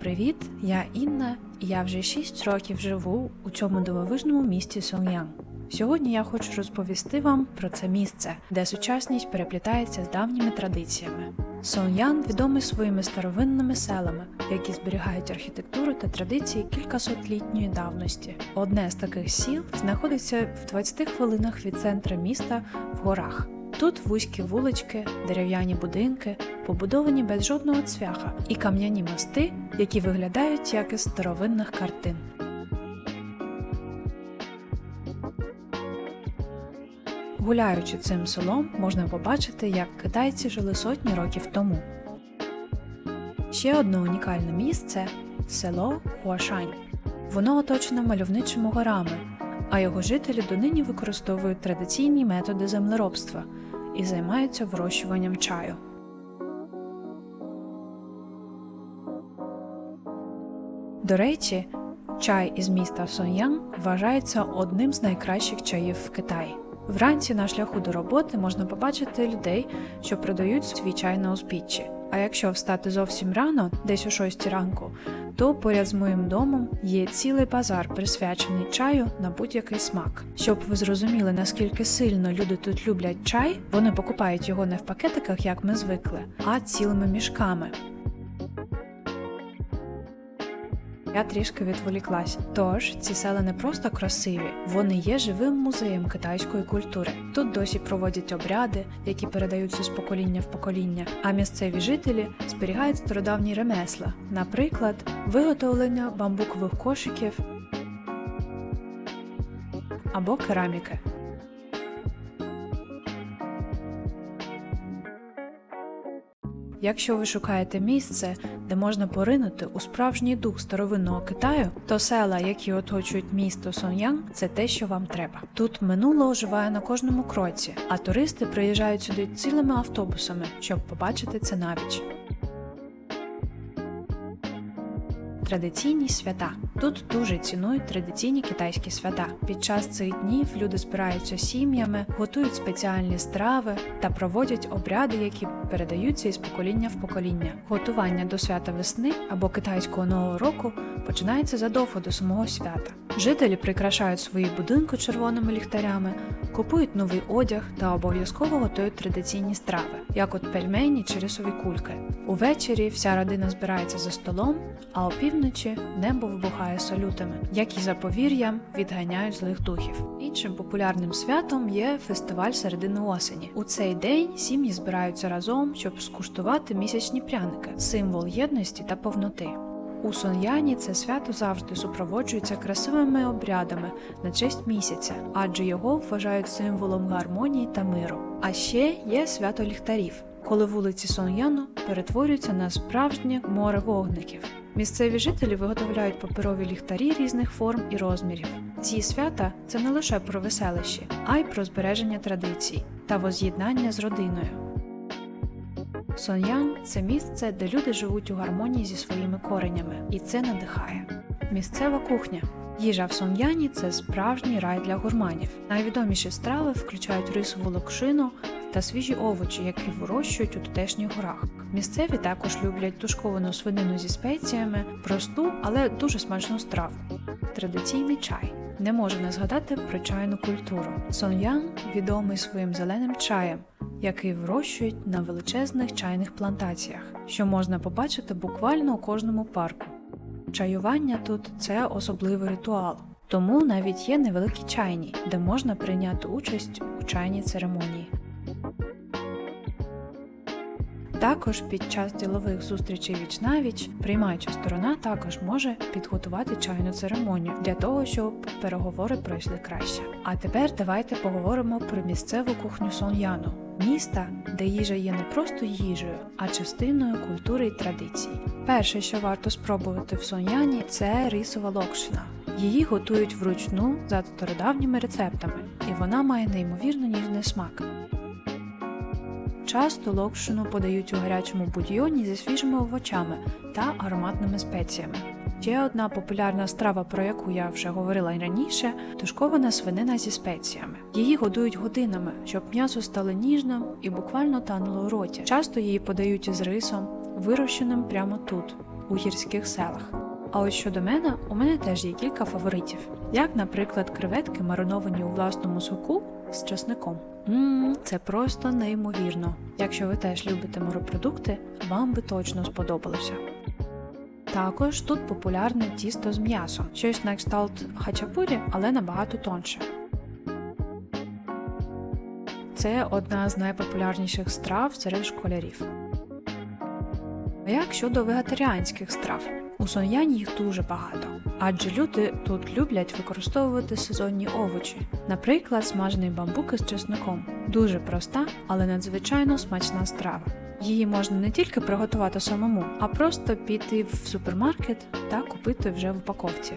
Привіт, я Інна, і я вже 6 років живу у цьому дивовижному місті Сон'ян. Сьогодні я хочу розповісти вам про це місце, де сучасність переплітається з давніми традиціями. Сон'ян відомий своїми старовинними селами, які зберігають архітектуру та традиції кількасотлітньої давності. Одне з таких сіл знаходиться в 20 хвилинах від центра міста в горах. Тут вузькі вулички, дерев'яні будинки, побудовані без жодного цвяха, і кам'яні мости, які виглядають як із старовинних картин. Гуляючи цим селом, можна побачити, як китайці жили сотні років тому. Ще одне унікальне місце село Хуашань. Воно оточене мальовничими горами, а його жителі донині використовують традиційні методи землеробства і займаються вирощуванням чаю. До речі, чай із міста Сон'ян вважається одним з найкращих чаїв в Китаї. Вранці на шляху до роботи можна побачити людей, що продають свій чай на узбіччі. А якщо встати зовсім рано, десь о 6 ранку, то поряд з моїм домом є цілий базар, присвячений чаю на будь-який смак. Щоб ви зрозуміли, наскільки сильно люди тут люблять чай, вони покупають його не в пакетиках, як ми звикли, а цілими мішками. Я трішки відволіклась. Тож ці села не просто красиві, вони є живим музеєм китайської культури. Тут досі проводять обряди, які передаються з покоління в покоління. А місцеві жителі зберігають стародавні ремесла, наприклад, виготовлення бамбукових кошиків або кераміки. Якщо ви шукаєте місце, де можна поринути у справжній дух старовинного Китаю, то села, які оточують місто Сон'ян, це те, що вам треба. Тут минуло оживає на кожному кроці, а туристи приїжджають сюди цілими автобусами, щоб побачити це навіч. Традиційні свята тут дуже цінують традиційні китайські свята. Під час цих днів люди збираються сім'ями, готують спеціальні страви та проводять обряди, які передаються із покоління в покоління. Готування до свята весни або китайського нового року починається задовго до самого свята. Жителі прикрашають свої будинки червоними ліхтарями, купують новий одяг та обов'язково готують традиційні страви, як от пельмені чи рисові кульки. Увечері вся родина збирається за столом, а опівночі небо вибухає салютами, які за повір'ям відганяють злих духів. Іншим популярним святом є фестиваль середини осені. У цей день сім'ї збираються разом, щоб скуштувати місячні пряники, символ єдності та повноти. У Сон'яні це свято завжди супроводжується красивими обрядами на честь місяця, адже його вважають символом гармонії та миру. А ще є свято ліхтарів, коли вулиці Сон'яну перетворюються на справжнє море вогників. Місцеві жителі виготовляють паперові ліхтарі різних форм і розмірів. Ці свята це не лише про веселищі, а й про збереження традицій та воз'єднання з родиною. Сон'ян це місце, де люди живуть у гармонії зі своїми коренями, і це надихає. Місцева кухня. Їжа в Сон'яні це справжній рай для гурманів. Найвідоміші страви включають рисову локшину та свіжі овочі, які вирощують у тутешніх горах. Місцеві також люблять тушковану свинину зі спеціями, просту, але дуже смачну страву. Традиційний чай. Не можу не згадати про чайну культуру. Сон'ян відомий своїм зеленим чаєм, який вирощують на величезних чайних плантаціях, що можна побачити буквально у кожному парку. Чаювання тут це особливий ритуал, тому навіть є невеликі чайні, де можна прийняти участь у чайній церемонії. Також під час ділових зустрічей віч навіч приймаюча сторона також може підготувати чайну церемонію для того, щоб переговори пройшли краще. А тепер давайте поговоримо про місцеву кухню Сон'яну, міста, де їжа є не просто їжею, а частиною культури і традицій. Перше, що варто спробувати в Сон'яні, це рисова локшина. Її готують вручну за стародавніми рецептами, і вона має неймовірно ніжний смак. Часто локшину подають у гарячому бульйоні зі свіжими овочами та ароматними спеціями. Ще одна популярна страва, про яку я вже говорила й раніше, тушкована свинина зі спеціями. Її годують годинами, щоб м'ясо стало ніжним і буквально тануло у роті. Часто її подають із рисом, вирощеним прямо тут. у гірських селах. А ось щодо мене, у мене теж є кілька фаворитів, як, наприклад, креветки, мариновані у власному соку з часником. Ммм, це просто неймовірно. Якщо ви теж любите морепродукти, вам би точно сподобалося. Також тут популярне тісто з м'ясом, щось на кшталт хачапурі, але набагато тонше. Це одна з найпопулярніших страв серед школярів. А як щодо вегетаріанських страв? У Сон'яні їх дуже багато, адже люди тут люблять використовувати сезонні овочі, наприклад, смажений бамбук із чесником. Дуже проста, але надзвичайно смачна страва. Її можна не тільки приготувати самому, а просто піти в супермаркет та купити вже в упаковці.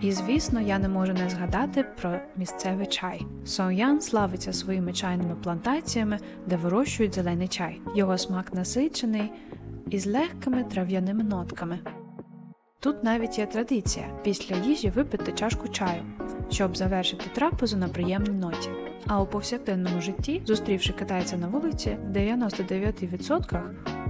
І звісно, я не можу не згадати про місцевий чай. Сонян славиться своїми чайними плантаціями, де вирощують зелений чай. Його смак насичений із легкими трав'яними нотками. Тут навіть є традиція після їжі випити чашку чаю, щоб завершити трапезу на приємній ноті. А у повсякденному житті, зустрівши китайця на вулиці, в 99%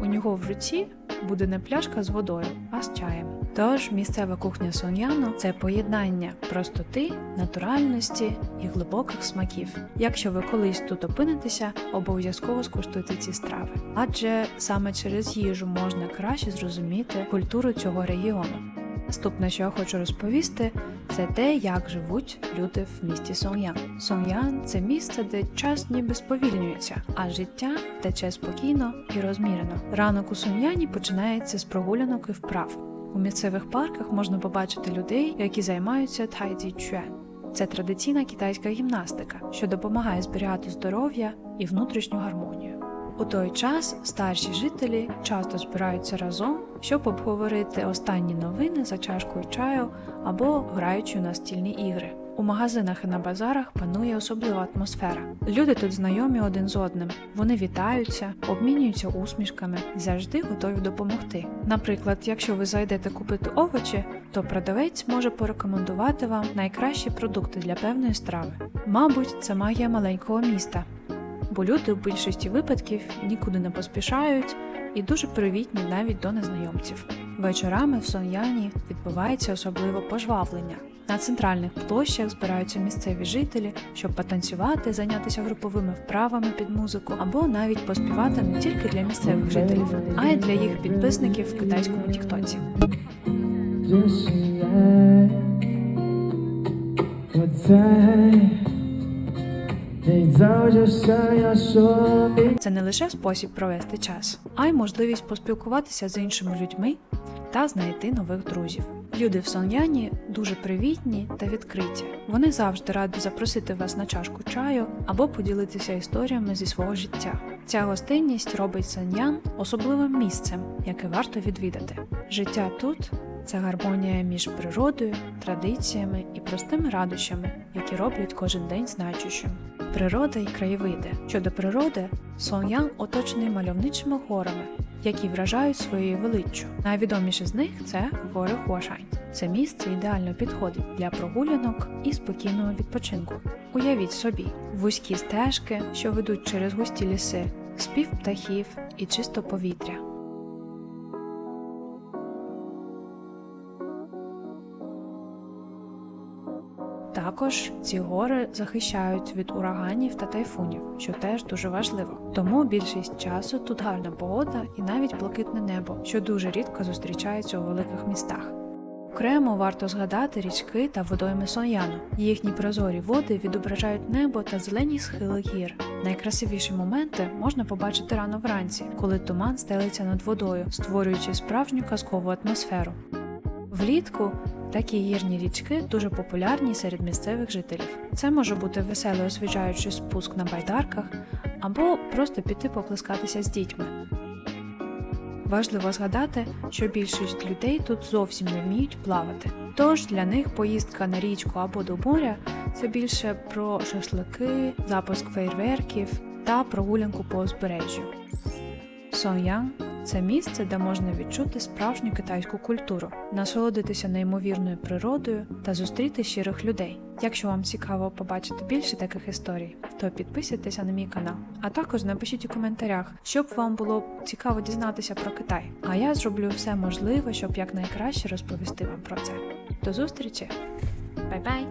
у нього в житті буде не пляшка з водою, а з чаєм. Тож місцева кухня Сон'яну це поєднання простоти, натуральності і глибоких смаків. Якщо ви колись тут опинитеся, обов'язково скуштуйте ці страви, адже саме через їжу можна краще зрозуміти культуру цього регіону. Наступне, що я хочу розповісти, це те, як живуть люди в місті Сон'ян. Сон'ян це місце, де час ніби сповільнюється, а життя тече спокійно і розмірено. Ранок у Сон'яні починається з прогулянок і вправ. У місцевих парках можна побачити людей, які займаються тайді чуен. Це традиційна китайська гімнастика, що допомагає зберігати здоров'я і внутрішню гармонію. У той час старші жителі часто збираються разом, щоб обговорити останні новини за чашкою чаю або граючи у настільні ігри. У магазинах і на базарах панує особлива атмосфера. Люди тут знайомі один з одним. Вони вітаються, обмінюються усмішками завжди готові допомогти. Наприклад, якщо ви зайдете купити овочі, то продавець може порекомендувати вам найкращі продукти для певної страви. Мабуть, це магія маленького міста, бо люди в більшості випадків нікуди не поспішають і дуже привітні навіть до незнайомців. Вечорами в Сон'яні відбувається особливе пожвавлення. На центральних площах збираються місцеві жителі, щоб потанцювати, зайнятися груповими вправами під музику або навіть поспівати не тільки для місцевих жителів, а й для їх підписників в китайському тіктоці. Це не лише спосіб провести час, а й можливість поспілкуватися з іншими людьми та знайти нових друзів. Люди в Сон'яні дуже привітні та відкриті. Вони завжди раді запросити вас на чашку чаю або поділитися історіями зі свого життя. Ця гостинність робить Сон'ян особливим місцем, яке варто відвідати. Життя тут це гармонія між природою, традиціями і простими радощами, які роблять кожен день значущим. Природа і краєвиди. Щодо природи, Сон'ян оточений мальовничими горами, які вражають своєю величчю. Найвідоміше з них це гори Хуашань. Це місце ідеально підходить для прогулянок і спокійного відпочинку. Уявіть собі, вузькі стежки, що ведуть через густі ліси, спів птахів і чисто повітря. Також ці гори захищають від ураганів та тайфунів, що теж дуже важливо. Тому більшість часу тут гарна погода і навіть блакитне небо, що дуже рідко зустрічається у великих містах. Окремо варто згадати річки та водойми Сон'яну. Їхні прозорі води відображають небо та зелені схили гір. Найкрасивіші моменти можна побачити рано вранці, коли туман стелиться над водою, створюючи справжню казкову атмосферу. Влітку такі гірні річки дуже популярні серед місцевих жителів. Це може бути веселий освіжаючий спуск на байдарках або просто піти поплескатися з дітьми. Важливо згадати, що більшість людей тут зовсім не вміють плавати. Тож для них поїздка на річку або до моря це більше про шашлики, запуск фейерверків та прогулянку по узбережжю. Сон'ян Це місце, де можна відчути справжню китайську культуру, насолодитися неймовірною природою та зустріти щирих людей. Якщо вам цікаво побачити більше таких історій, то підписуйтеся на мій канал. А також напишіть у коментарях, щоб вам було цікаво дізнатися про Китай. А я зроблю все можливе, щоб якнайкраще розповісти вам про це. До зустрічі! Бай-бай!